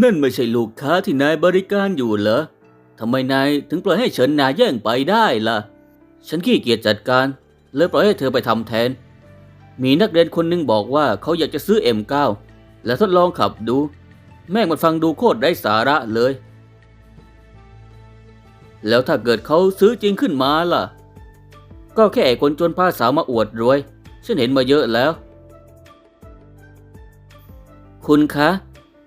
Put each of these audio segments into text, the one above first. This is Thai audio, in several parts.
นั่นไม่ใช่ลูกค้าที่นายบริการอยู่เหรอทำไมนายถึงปล่อยให้เฉินนาแย่งไปได้ล่ะ ฉันขี้เกียจจัดการเลยปล่อยให้เธอไปทำแทน มีนักเรียนคนหนึงบอกว่าเขาอยากจะซื้อ M9 และทดลองขับดู แม่งมันฟังดูโคตรไร้สาระเลย แล้วถ้าเกิดเขาซื้อจริงขึ้นมาล่ะ ก็แค่ไอ้คนจนพาสาวมาอวดรวย ฉันเห็นมาเยอะแล้ว คุณคะ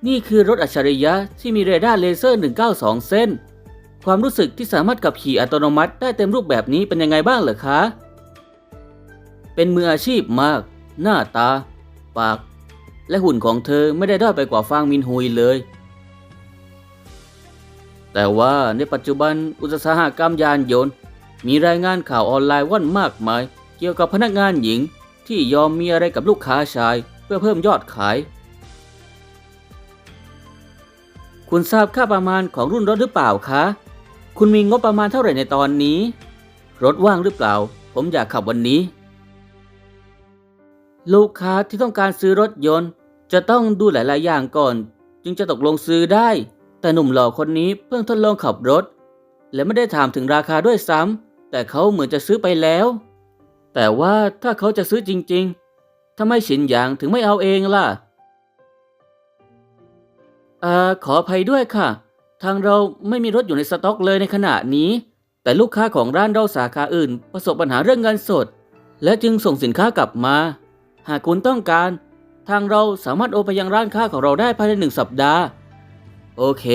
นี่คือรถอัจฉริยะที่มีเรดาร์เลเซอร์ 192 เส้น ความรู้สึกที่สามารถขับขี่อัตโนมัติได้เต็มรูปแบบนี้เป็นยังไงบ้างเหรอคะ เป็นมืออาชีพมาก หน้าตา ปาก และหุ่นของเธอไม่ได้ด้อยไปกว่าฟางมินฮุยเลย แต่ว่าในปัจจุบันอุตสาหกรรมยานยนต์ มีรายงานข่าวออนไลน์ว่อนมากมาย เกี่ยวกับพนักงานหญิงที่ยอมมีอะไรกับลูกค้าชาย เพื่อเพิ่มยอดขาย คุณทราบค่าประมาณของรุ่นรถหรือเปล่าคะ คุณมีงบประมาณเท่าไหร่ในตอนนี้ รถว่างหรือเปล่า ผมอยากขับวันนี้ ลูกค้าที่ต้องการซื้อรถยนต์ จะต้องดูหลาย ๆ อย่างก่อน จึงจะตกลงซื้อได้ แต่หนุ่มหล่อคนนี้เพิ่งทดลองขับรถ และไม่ได้ถามถึงราคาด้วยซ้ำแต่เขาเหมือนจะซื้อไปแล้ว แต่ว่าถ้าเขาจะซื้อจริง ๆทำไมฉินหยางถึงไม่เอาเองล่ะ อ่อขออภัยด้วยค่ะ ทางเราไม่มีรถอยู่ในสต็อกเลยในขณะนี้ แต่ลูกค้าของร้านเราสาขาอื่น ประสบปัญหาเรื่องเงินสด และจึงส่งสินค้ากลับมา หากคุณต้องการ ทางเราสามารถโอนไปยังร้านค้าของเราได้ภายในหนึ่งสัปดาห์ โอเค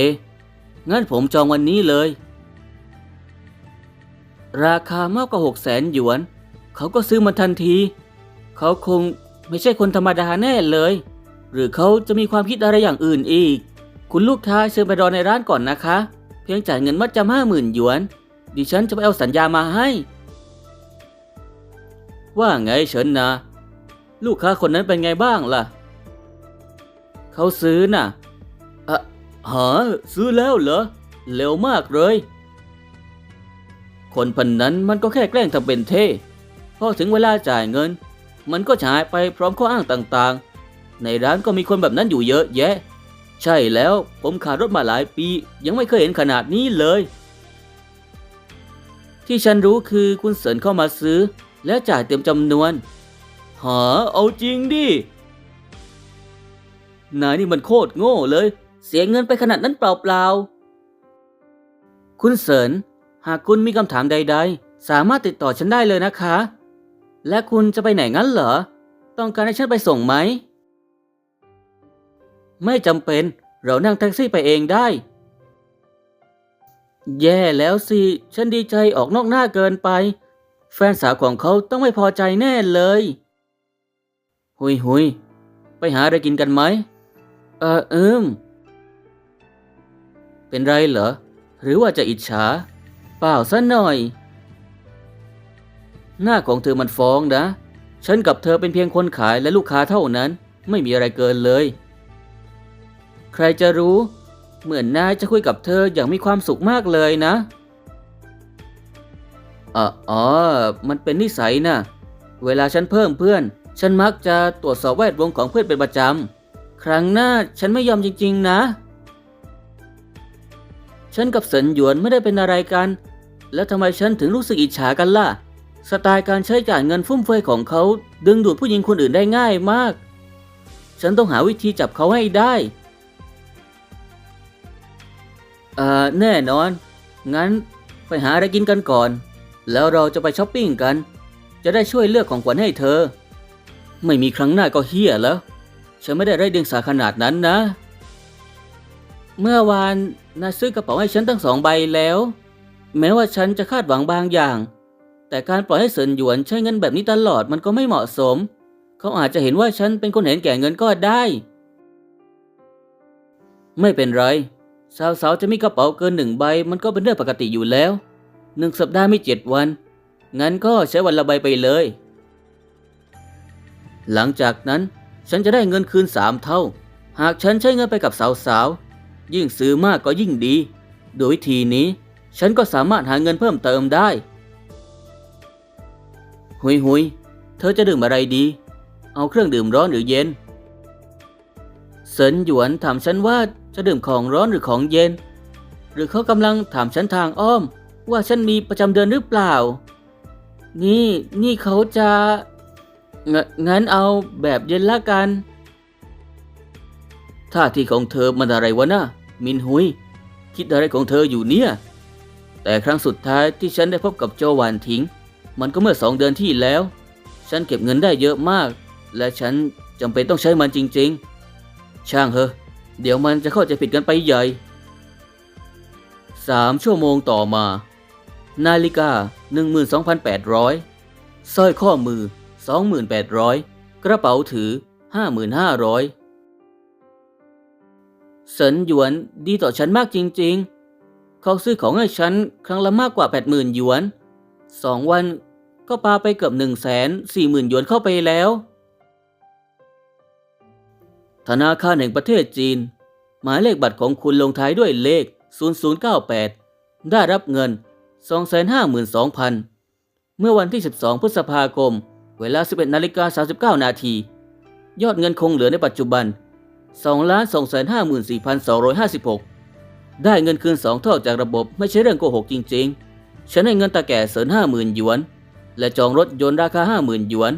งั้นผมจองวันนี้เลย ราคามากกว่าหกแสนหยวน เขาก็ซื้อมันทันที เขาคงไม่ใช่คนธรรมดาแน่เลย หรือเขาจะมีความคิดอะไรอย่างอื่นอีก คุณลูกค้าเชิญไปรอในร้านก่อนนะคะ เพียงจ่ายเงินมัดจำห้าหมื่นหยวน ดิฉันจะไปเอาสัญญามาให้ ว่าไงเฉินนะ ลูกค้าคนนั้นเป็นไงบ้างล่ะ เขาซื้อน่ะอะหาซื้อแล้วเหรอ เร็วมากเลย คนพันนั้นมันก็แค่แกล้งทำเป็นเท่พอถึงเวลาจ่ายเงิน มันก็หายไปพร้อมข้ออ้างต่างๆ ในร้านก็มีคนแบบนั้นอยู่เยอะแยะ ใช่แล้วผมขับรถมาหลายปี ยังไม่เคยเห็นขนาดนี้เลย ที่ฉันรู้คือคุณเสริญเข้ามาซื้อ และจ่ายเต็มจำนวนหาเอาจริงดิ นายนี่มันโคตรโง่เลย เสียเงินไปขนาดนั้นเปล่าๆ คุณเสริญ หากคุณมีคำถามใด ๆ สามารถติดต่อฉันได้เลยนะคะ และคุณจะไปไหนงั้นเหรอ ต้องการให้ฉันไปส่งไหม ไม่จำเป็น เรานั่งแท็กซี่ไปเองได้ แย่แล้วสิ ฉันดีใจออกนอกหน้าเกินไป แฟนสาวของเขาต้องไม่พอใจแน่เลย หุยหุยไปหาอะไรกินกันไหม เออเอิมเป็นไรเหรอ หรือว่าจะอิจฉา เปล่าซะหน่อย หน้าของเธอมันฟ้องนะ ฉันกับเธอเป็นเพียงคนขายและลูกค้าเท่านั้น ไม่มีอะไรเกินเลย ใครจะรู้ เหมือนนายจะคุยกับเธออย่างมีความสุขมากเลยนะอ๋ออ๋มันเป็นนิสัยนะ เวลาฉันเพิ่มเพื่อน ฉันมักจะตรวจสอบแวดวงของเพื่อนเป็นประจำ ครั้งหน้าฉันไม่ยอมจริง ๆ นะ ฉันกับเสินหยวนไม่ได้เป็นอะไรกัน แล้วทำไมฉันถึงรู้สึกอิจฉากันล่ะ สไตล์การใช้จ่ายเงินฟุ่มเฟือยของเขา ดึงดูดผู้หญิงคนอื่นได้ง่ายมาก ฉันต้องหาวิธีจับเขาให้ได้ อ่อแน่นอน งั้นไปหาอะไรกินกันก่อน แล้วเราจะไปช้อปปิ้งกัน จะได้ช่วยเลือกของขวัญให้เธอ ไม่มีครั้งหน้าก็เฮี้ยแล้ว ฉันไม่ได้ไร้เดียงสาขนาดนั้นนะ เมื่อวานนายซื้อกระเป๋าให้ฉันตั้งสองใบแล้ว แม้ว่าฉันจะคาดหวังบางอย่าง แต่การปล่อยให้เสินหยวนใช้เงินแบบนี้ตลอดมันก็ไม่เหมาะสม เขาอาจจะเห็นว่าฉันเป็นคนเห็นแก่เงินก็ได้ ไม่เป็นไร สาวๆจะมีกระเป๋าเกินหนึ่งใบ มันก็เป็นเรื่องปกติอยู่แล้วหนึ่งสัปดาห์ไม่เจ็ดวัน งั้นก็ใช้วันละใบไปเลย หลังจากนั้นฉันจะได้เงินคืนสามเท่า หากฉันใช้เงินไปกับสาวๆ ยิ่งซื้อมากก็ยิ่งดี โดยวิธีนี้ ฉันก็สามารถหาเงินเพิ่มเติมได้ หุยหุยเธอจะดื่มอะไรดี เอาเครื่องดื่มร้อนหรือเย็น เซินหยวนถามฉันว่าจะดื่มของร้อนหรือของเย็น หรือเขากำลังถามฉันทางอ้อม ว่าฉันมีประจำเดือนหรือเปล่า นี่นี่เขาจะงงั้นเอาแบบเย็นละกัน ท่าทีของเธอมันอะไรวะนะมินหุย คิดอะไรของเธออยู่เนี่ย แต่ครั้งสุดท้ายที่ฉันได้พบกับโจวานทิงมันก็เมื่อสองเดือนที่แล้ว ฉันเก็บเงินได้เยอะมาก และฉันจำเป็นต้องใช้มันจริง ๆ ช่างเหอะเดี๋ยวมันจะเข้าใจผิดกันไปใหญ่สามชั่วโมงต่อมา นาฬิกา 12,800สร้อยข้อมือ 2,800 กระเป๋าถือ 5,500เสินหยวนดีต่อฉันมากจริง ๆ เขาซื้อของให้ฉันครั้งละมากกว่า 80,000หยวนสองวันก็ปาไปเกือบ1 4 0 0 0 0หยวนเข้าไปแล้ว ธนาคารแห่งประเทศจีน หมายเลขบัตรของคุณลงท้ายด้วยเลข 0098 ได้รับเงิน 252,000 เมื่อวันที่ 12 พฤษภาคม เวลา 11นาฬิกา39 นาที ยอดเงินคงเหลือในปัจจุบัน 2,254,256 ได้เงินคืนสองเท่าจากระบบไม่ใช่เรื่องโกหกจริง ๆ ฉันให้เงินตาแก่เสริน50,000หยวน และจองรถยนต์ราคา 50,000หยวน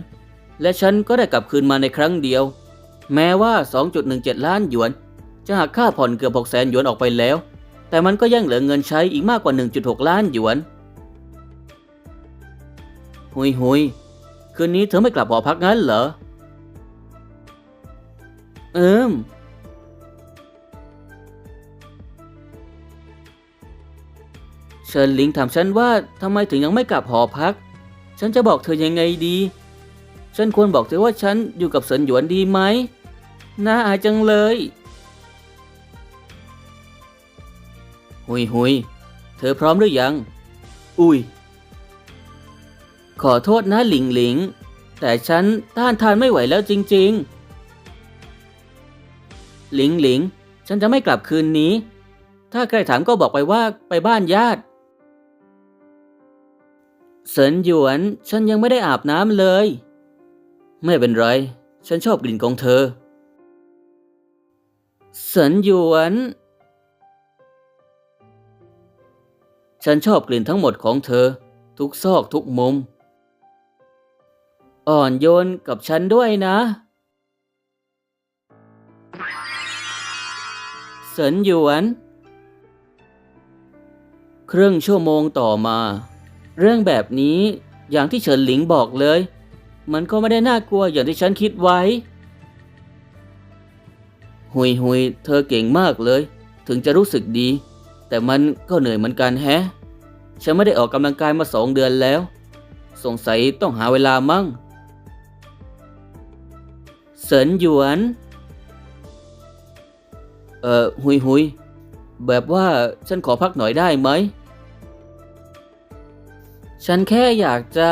และฉันก็ได้กลับคืนมาในครั้งเดียว แม้ว่า 2.17 ล้านหยวน จะหักค่าผ่อนเกือบ6แสนหยวนออกไปแล้ว แต่มันก็ยังเหลือเงินใช้อีกมากกว่า 1.6 ล้านหยวน หุยหุยคืนนี้เธอไม่กลับหอพักงั้นเหรอ เอิมเชิญลิงถามฉันว่าทำไมถึงยังไม่กลับหอพัก ฉันจะบอกเธอยังไงดี ฉันควรบอกเธอว่าฉันอยู่กับเสินหยวนดีไหม น่าอายจังเลย หุยหุยเธอพร้อมหรือยัง อุ้ย ขอโทษนะหลิงหลิง แต่ฉันต้านทานไม่ไหวแล้วจริง ๆ หลิงหลิง ฉันจะไม่กลับคืนนี้ ถ้าใครถามก็บอกไปว่าไปบ้านญาติ เสินหยวน ฉันยังไม่ได้อาบน้ำเลย ไม่เป็นไร ฉันชอบกลิ่นของเธอเสินหยวน ฉันชอบกลิ่นทั้งหมดของเธอ ทุกซอกทุกมุม อ่อนโยนกับฉันด้วยนะเสินหยวน ครึ่งชั่วโมงต่อมา เรื่องแบบนี้อย่างที่เฉินหลิงบอกเลย มันก็ไม่ได้น่ากลัวอย่างที่ฉันคิดไว้ หุยหุยเธอเก่งมากเลย ถึงจะรู้สึกดี แต่มันก็เหนื่อยเหมือนกันแฮะ ฉันไม่ได้ออกกำลังกายมาสองเดือนแล้ว สงสัยต้องหาเวลามั่ง เสินหยวน เอ่อหุยหุยแบบว่าฉันขอพักหน่อยได้ไหม ฉันแค่อยากจะ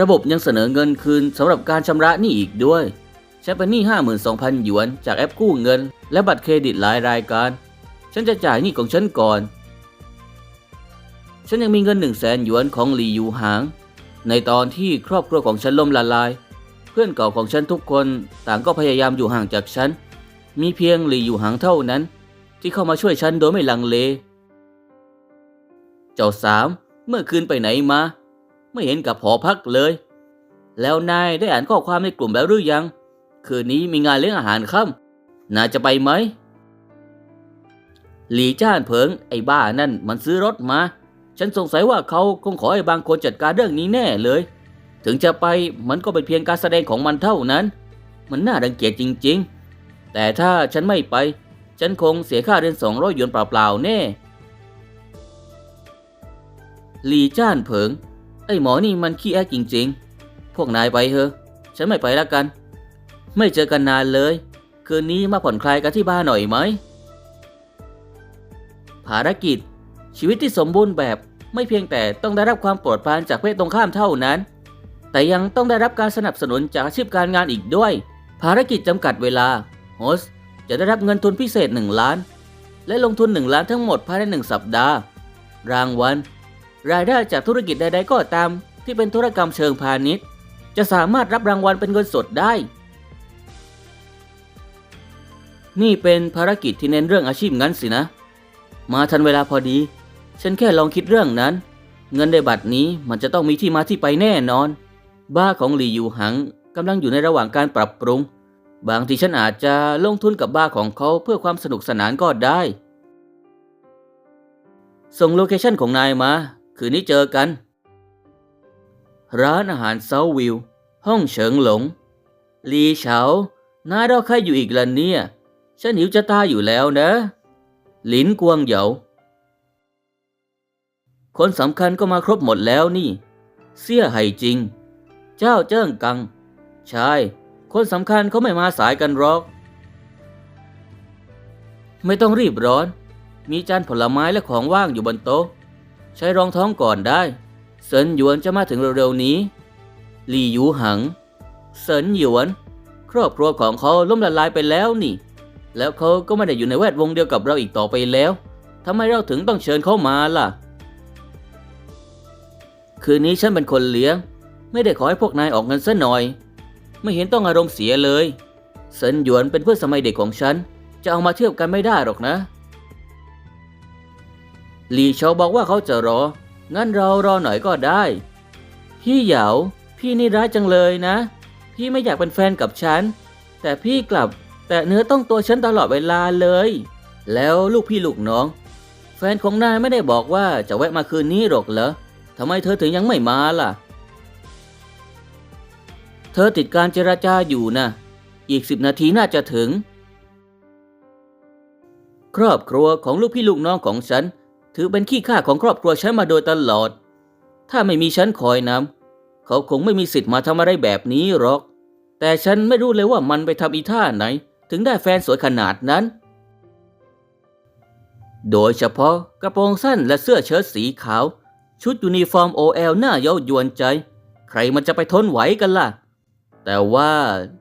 ระบบยังเสนอเงินคืนสำหรับการชำระหนี้อีกด้วยฉันเป็นหนี้52,000 หยวน จากแอปกู้เงิน และบัตรเครดิตหลายรายการ ฉันจะจ่ายหนี้ของฉันก่อน ฉันยังมีเงิน 1 0 0 0 0แสนหยวนของหลียูหาง ในตอนที่ครอบครัวของฉันล่มละลาย เพื่อนเก่าของฉันทุกคนต่างก็พยายามอยู่ห่างจากฉัน มีเพียงหลีอยู่หางเท่านั้น ที่เข้ามาช่วยฉันโดยไม่ลังเล เจ้าสามเมื่อคืนไปไหนมา ไม่เห็นกับหอพักเลย แล้วนายได้อ่านข้อความในกลุ่มแล้วหรือยัง คืนนี้มีงานเลี้ยงอาหารค่ำนายจะไปไหม หลีจ้านเผิงไอ้บ้านั่นมันซื้อรถมา ฉันสงสัยว่าเขาคงขอให้บางคนจัดการเรื่องนี้แน่เลย ถึงจะไปมันก็เป็นเพียงการแสดงของมันเท่านั้น มันน่ารังเกียจจริง ๆ แต่ถ้าฉันไม่ไป ฉันคงเสียค่าเรียนสองร้อยหยวนเปล่าๆแน่หลีจ้านเผิง ไอ้หมอนี่มันขี้แอกจริงๆ พวกนายไปเถอะ ฉันไม่ไปแล้วกัน ไม่เจอกันนานเลย คืนนี้มาผ่อนคลายกันที่บ้านหน่อยไหม ภารกิจ ชีวิตที่สมบูรณ์แบบไม่เพียงแต่ต้องได้รับความโปรดปรานจากเพศตรงข้ามเท่านั้น แต่ยังต้องได้รับการสนับสนุนจากอาชีพการงานอีกด้วย ภารกิจจำกัดเวลา โฮสจะได้รับเงินทุนพิเศษ 1 ล้าน และลงทุน 1 ล้านทั้งหมดภายใน 1 สัปดาห์ รางวัล รายได้จากธุรกิจใดๆก็ตาม ที่เป็นธุรกรรมเชิงพาณิชย์ จะสามารถรับรางวัลเป็นเงินสดได้ นี่เป็นภารกิจที่เน้นเรื่องอาชีพงั้นสินะ มาทันเวลาพอดี ฉันแค่ลองคิดเรื่องนั้น เงินในบัตรนี้มันจะต้องมีที่มาที่ไปแน่นอน บ้าของหลี่ยูหังกำลังอยู่ในระหว่างการปรับปรุง บางทีฉันอาจจะลงทุนกับบ้าของเขาเพื่อความสนุกสนานก็ได้ ส่งโลเคชั่นของนายมา คืนนี้เจอกัน ร้านอาหารเซาวิว ห้องเฉิงหลง ลีเฉานายรอใครอยู่อีกล่ะเนี่ย ฉันหิวจะตายอยู่แล้วนะ หลินกวงเหยาคนสำคัญก็มาครบหมดแล้วนี่ เสี่ยไห่จริง เจ้าเจิ้งกัง ใช่ คนสำคัญเขาไม่มาสายกันหรอก ไม่ต้องรีบร้อน มีจานผลไม้และของว่างอยู่บนโต๊ะ ใช้รองท้องก่อนได้ เซินหยวนจะมาถึงเร็วๆนี้ลีหยูหัง เซินหยวน ครอบครัวของเขาล่มละลายไปแล้วนี่ แล้วเขาก็ไม่ได้อยู่ในแวดวงเดียวกับเราอีกต่อไปแล้วทำไมเราถึงต้องเชิญเขามาล่ะ คืนนี้ฉันเป็นคนเลี้ยง ไม่ได้ขอให้พวกนายออกเงินซะหน่อย ไม่เห็นต้องอารมณ์เสียเลย เซินหยวนเป็นเพื่อนสมัยเด็กของฉัน จะเอามาเทียบกันไม่ได้หรอกนะ หลีเฉาบอกว่าเขาจะรอ งั้นเรารอหน่อยก็ได้ พี่เหยา พี่นี่ร้ายจังเลยนะ พี่ไม่อยากเป็นแฟนกับฉัน แต่พี่กลับ แต่เนื้อต้องตัวฉันตลอดเวลาเลย แล้วลูกพี่ลูกน้อง แฟนของนายไม่ได้บอกว่าจะแวะมาคืนนี้หรอกเหรอทำไมเธอถึงยังไม่มาล่ะ เธอติดการเจราจาอยู่นะ อีกสิบนาทีน่าจะถึง ครอบครัวของลูกพี่ลูกน้องของฉัน ถือเป็นขี้ข้าของครอบครัวฉันมาโดยตลอด ถ้าไม่มีฉันคอยนำเขาคงไม่มีสิทธิ์มาทำอะไรแบบนี้หรอก แต่ฉันไม่รู้เลยว่ามันไปทำอีท่าไหน ถึงได้แฟนสวยขนาดนั้น โดยเฉพาะกระโปรงสั้นและเสื้อเชิ้ตสีขาว ชุดยูนิฟอร์ม OL หน้าเย้ายวนใจ ใครมันจะไปทนไหวกันล่ะ แต่ว่า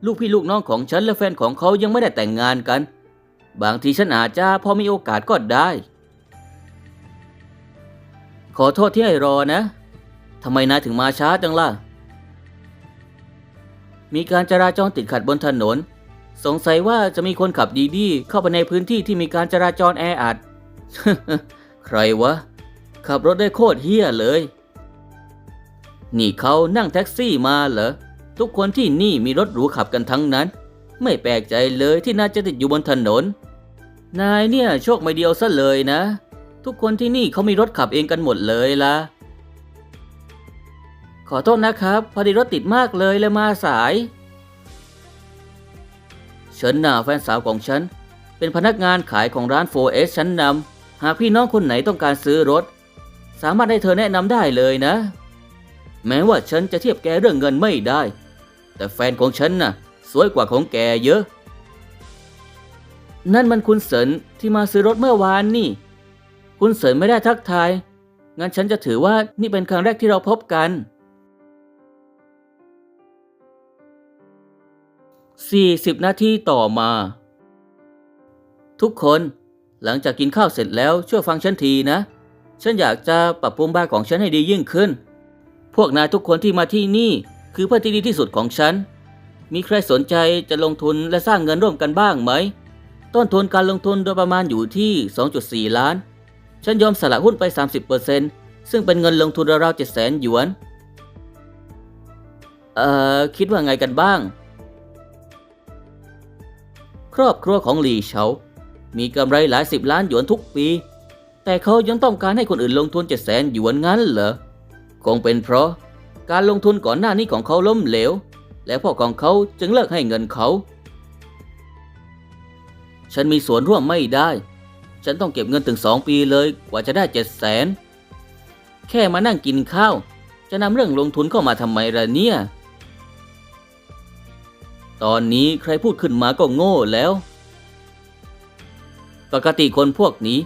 ลูกพี่ลูกน้องของฉันและแฟนของเขายังไม่ได้แต่งงานกัน บางทีฉันอาจจะพอมีโอกาสก็ได้ ขอโทษที่ให้รอนะ ทำไมนายถึงมาช้าจังล่ะ มีการจราจรติดขัดบนถนน สงสัยว่าจะมีคนขับดีๆเข้าไปในพื้นที่ที่มีการจราจรแออัด ใครวะ ขับรถได้โคตรเฮี้ยเลย นี่เขานั่งแท็กซี่มาเหรอ ทุกคนที่นี่มีรถหรูขับกันทั้งนั้น ไม่แปลกใจเลยที่นายจะติดอยู่บนถนน นายเนี่ยโชคไม่เดียวซะเลยนะ ทุกคนที่นี่เขามีรถขับเองกันหมดเลยล่ะขอโทษนะครับ พอดีรถติดมากเลยเลยมาสายเฉินหน่าแฟนสาวของฉัน เป็นพนักงานขายของร้าน 4S ชั้นนำหากพี่น้องคนไหนต้องการซื้อรถ สามารถให้เธอแนะนำได้เลยนะ แม้ว่าฉันจะเทียบแกเรื่องเงินไม่ได้ แต่แฟนของฉันน่ะ สวยกว่าของแกเยอะ นั่นมันคุณเสินที่มาซื้อรถเมื่อวานนี่ คุณเสินไม่ได้ทักทาย งั้นฉันจะถือว่านี่เป็นครั้งแรกที่เราพบกัน 40 นาทีต่อมา ทุกคนหลังจากกินข้าวเสร็จแล้วช่วยฟังฉันทีนะ ฉันอยากจะปรับปรุงบ้านของฉันให้ดียิ่งขึ้น พวกนายทุกคนที่มาที่นี่คือเพื่อนที่ดีที่สุดของฉัน มีใครสนใจจะลงทุนและสร้างเงินร่วมกันบ้างไหม ต้นทุนการลงทุนโดยประมาณอยู่ที่ 2.4 ล้าน ฉันยอมสละหุ้นไป 30%ซึ่งเป็นเงินลงทุนราวๆ7แสนหยวน เอ่อ คิดว่าไงกันบ้าง ครอบครัวของหลี่เฉา มีกำไรหลายสิบล้านหยวนทุกปี แต่เขายังต้องการให้คนอื่นลงทุนเจ็ดแสนหยวนงั้นเหรอ คงเป็นเพราะการลงทุนก่อนหน้านี้ของเขาล้มเหลว และพ่อของเขาจึงเลิกให้เงินเขา ฉันมีส่วนร่วมไม่ได้ ฉันต้องเก็บเงินถึงสองปีเลยกว่าจะได้เจ็ดแสนแค่มานั่งกินข้าว จะนำเรื่องลงทุนเข้ามาทำไมล่ะเนี่ย ตอนนี้ใครพูดขึ้นมาก็โง่แล้ว ปกติคนพวกนี้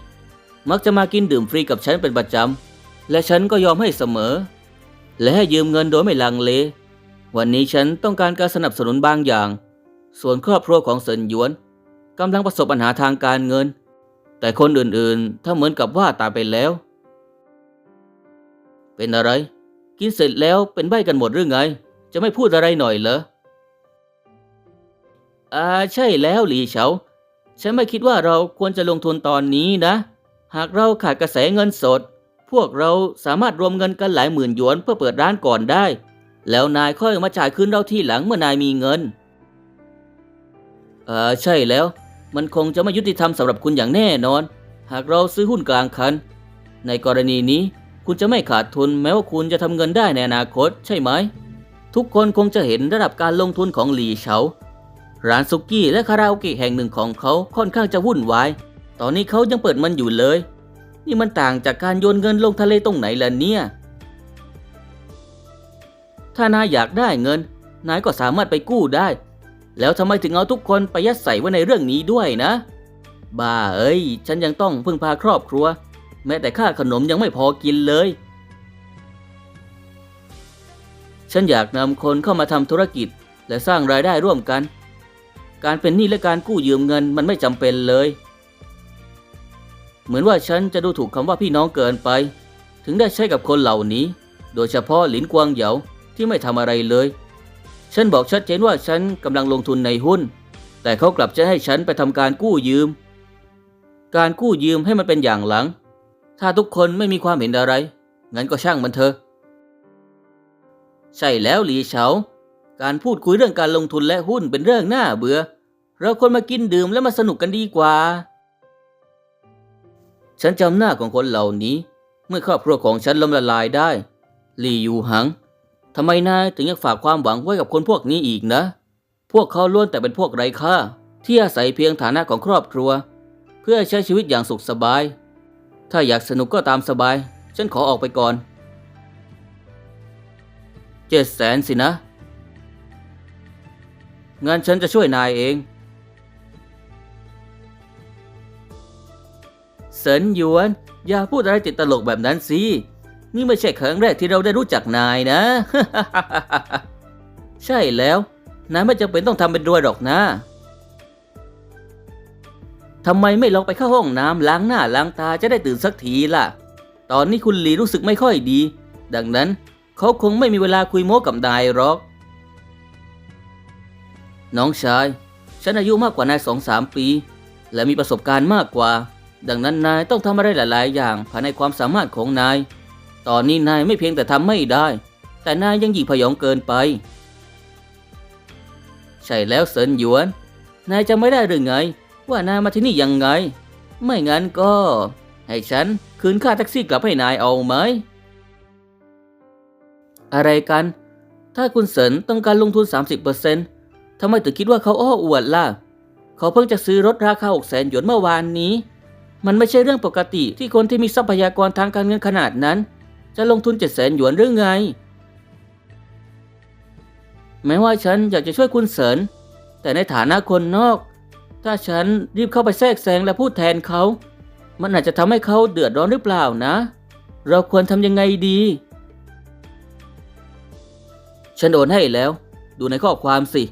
มักจะมากินดื่มฟรีกับฉันเป็นประจำ และฉันก็ยอมให้เสมอ และให้ยืมเงินโดยไม่ลังเล วันนี้ฉันต้องการการสนับสนุนบางอย่าง ส่วนครอบครัวของเซินหยวนกำลังประสบปัญหาทางการเงิน แต่คนอื่นๆ ถ้าเหมือนกับว่าตายไปแล้ว เป็นอะไร กินเสร็จแล้วเป็นใบกันหมดหรือไง จะไม่พูดอะไรหน่อยเหรออ่าใช่แล้วหลีเฉา ฉันไม่คิดว่าเราควรจะลงทุนตอนนี้นะ หากเราขาดกระแสเงินสด พวกเราสามารถรวมเงินกันหลายหมื่นหยวนเพื่อเปิดร้านก่อนได้ แล้วนายค่อยมาจ่ายคืนเราที่หลังเมื่อนายมีเงินเออใช่แล้ว มันคงจะไม่ยุติธรรมสำหรับคุณอย่างแน่นอน หากเราซื้อหุ้นกลางคัน ในกรณีนี้คุณจะไม่ขาดทุนแม้ว่าคุณจะทำเงินได้ในอนาคตใช่ไหม ทุกคนคงจะเห็นระดับการลงทุนของหลีเฉา ร้านซุกี้และคาราโอเกะแห่งหนึ่งของเขาค่อนข้างจะวุ่นวาย ตอนนี้เขายังเปิดมันอยู่เลย นี่มันต่างจากการโยนเงินลงทะเลตรงไหนล่ะเนี่ยถ้านายอยากได้เงิน นายก็สามารถไปกู้ได้ แล้วทำไมถึงเอาทุกคนไปยัดใส่ไว้ในเรื่องนี้ด้วยนะ บ้าเอ้ย ฉันยังต้องพึ่งพาครอบครัว แม้แต่ค่าขนมยังไม่พอกินเลย ฉันอยากนำคนเข้ามาทำธุรกิจ และสร้างรายได้ร่วมกัน การเป็นหนี้และการกู้ยืมเงินมันไม่จำเป็นเลย เหมือนว่าฉันจะดูถูกคำว่าพี่น้องเกินไป ถึงได้ใช้กับคนเหล่านี้ โดยเฉพาะหลินกวางเหยาที่ไม่ทำอะไรเลย ฉันบอกชัดเจนว่าฉันกำลังลงทุนในหุ้น แต่เขากลับจะให้ฉันไปทำการกู้ยืม การกู้ยืมให้มันเป็นอย่างหลัง ถ้าทุกคนไม่มีความเห็นอะไร งั้นก็ช่างมันเถอะ ใช่แล้วหลีเฉา การพูดคุยเรื่องการลงทุนและหุ้นเป็นเรื่องน่าเบื่อ เราควรมากินดื่มและมาสนุกกันดีกว่า ฉันจำหน้าของคนเหล่านี้ เมื่อครอบครัวของฉันล้มละลายได้ลี่ยูหัง ทำไมนายถึงยังฝากความหวังไว้กับคนพวกนี้อีกนะ พวกเขาล้วนแต่เป็นพวกไร้ค่า ที่อาศัยเพียงฐานะของครอบครัว เพื่อใช้ชีวิตอย่างสุขสบาย ถ้าอยากสนุกก็ตามสบาย ฉันขอออกไปก่อนเจ็ดแสนสินะงั้นฉันจะช่วยนายเอง เสินหยวน อย่าพูดอะไรติดตลกแบบนั้นสิ นี่ไม่ใช่ครั้งแรกที่เราได้รู้จักนายนะ ใช่แล้วนายไม่จำเป็นต้องทำเป็นรวยหรอกนะทำไมไม่ลองไปเข้าห้องน้ำล้างหน้าล้างตาจะได้ตื่นสักทีล่ะ ตอนนี้คุณหลีรู้สึกไม่ค่อยดี ดังนั้นเขาคงไม่มีเวลาคุยโม้กับนายหรอก น้องชาย ฉันอายุมากกว่านายสองสามปี และมีประสบการณ์มากกว่า ดังนั้นนายต้องทำอะไรหลาย ๆ อย่างภายในความสามารถของนาย ตอนนี้นายไม่เพียงแต่ทำไม่ได้ แต่นายยังหยิ่งพยองเกินไป ใช่แล้วเซินหยวน นายจะไม่ได้หรือไง ว่านายมาที่นี่ยังไง ไม่งั้นก็ ให้ฉันคืนค่าแท็กซี่กลับให้นายเอาไหม อะไรกัน ถ้าคุณเซินต้องการลงทุน 30%ทำไมถึงคิดว่าเขาอ้ออวดล่ะ เขาเพิ่งจะซื้อรถราคา6แสนหยวนเมื่อวานนี้มันไม่ใช่เรื่องปกติที่คนที่มีทรัพยากรทางการเงินขนาดนั้น จะลงทุน7แสนหยวนหรือไง แม้ว่าฉันอยากจะช่วยคุณเสริญ แต่ในฐานะคนนอก ถ้าฉันรีบเข้าไปแทรกแซงและพูดแทนเขา มันอาจจะทำให้เขาเดือดร้อนหรือเปล่านะ เราควรทำยังไงดี ฉันโอนให้แล้ว ดูในข้อความสิ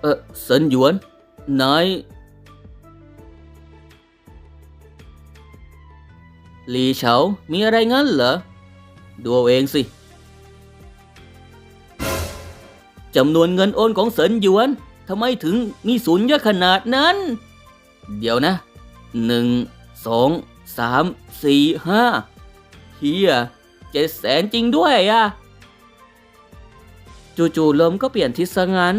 เออเซินหยวนนาย หลีเฉา มีอะไรงั้นเหรอ ดูเอาเองสิ จำนวนเงินโอนของเสินหยวน ทำไมถึงมีศูนย์เยอะขนาดนั้น เดี๋ยวนะ หนึ่ง สอง สาม สี่ ห้าเฮียเจ็ดแสนจริงด้วยอะ จู่ๆลมก็เปลี่ยนทิศซะงั้น